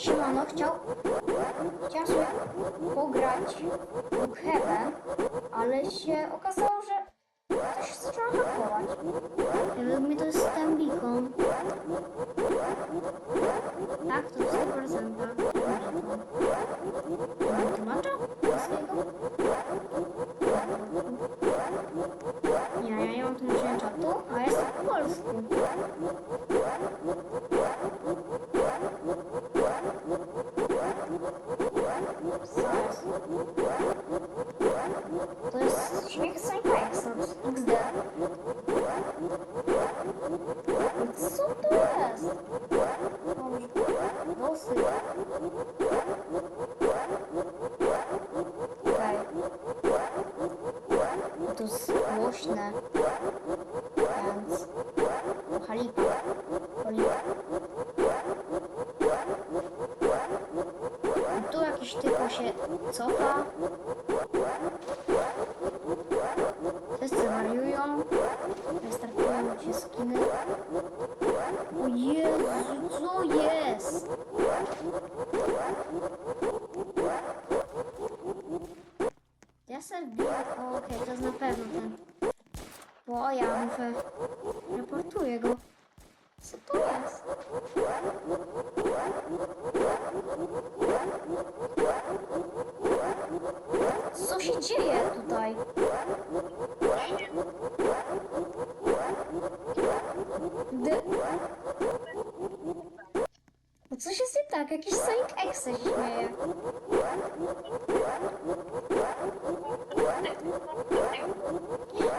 Siemano, chciał... Sobie pograć w Heaven, ale się okazało, że coś zaczęło hakować. Według mnie to jest ten кошку. То есть человек сойка, собственно. Тут сложно. Halipa. Halipa. Tu jakiś typo się cofa. Wszyscy wariują. Restartują się skiny. O Jezu, co jest? Ja sobie Okej, to jest na pewno ten. Bo ja muszę... Reportuję go. Co to jest? Co się dzieje tutaj? Gdy... No coś jest nie tak, jakiś Sonic X się śmieje.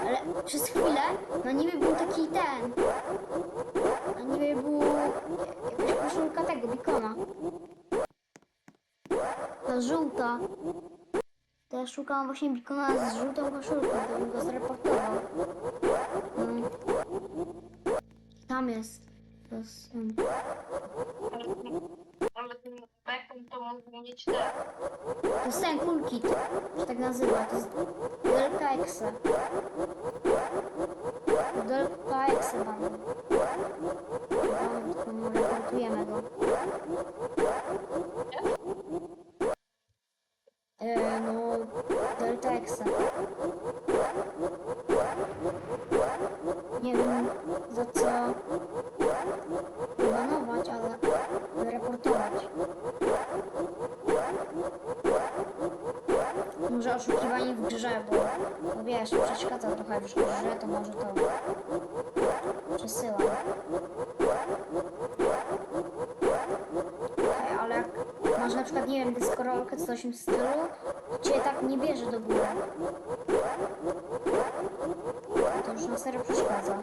Ale przez na niebie był taki ten. Na niebie był jakaś koszulka tego, Bikona. Ta żółta. To ja szukałam właśnie Bikona z żółtą koszulką, to bym go zreportował. No. Tam jest. To jest... um, Ale ten bekon to mógł mieć te. To jest ten cool kit, się tak nazywa. To jest Delta Exe. Delta Exe mamy. Mamy, tylko mu reportujemy go. E, no, Delta Exe. Może oszukiwanie w grze, bo no wiesz, przeszkadza trochę w grze, to może to przesyłam. Ale jak masz na przykład, nie wiem, dyskorolkę coś w stylu, cię tak nie bierze do góry. To już na serio przeszkadza.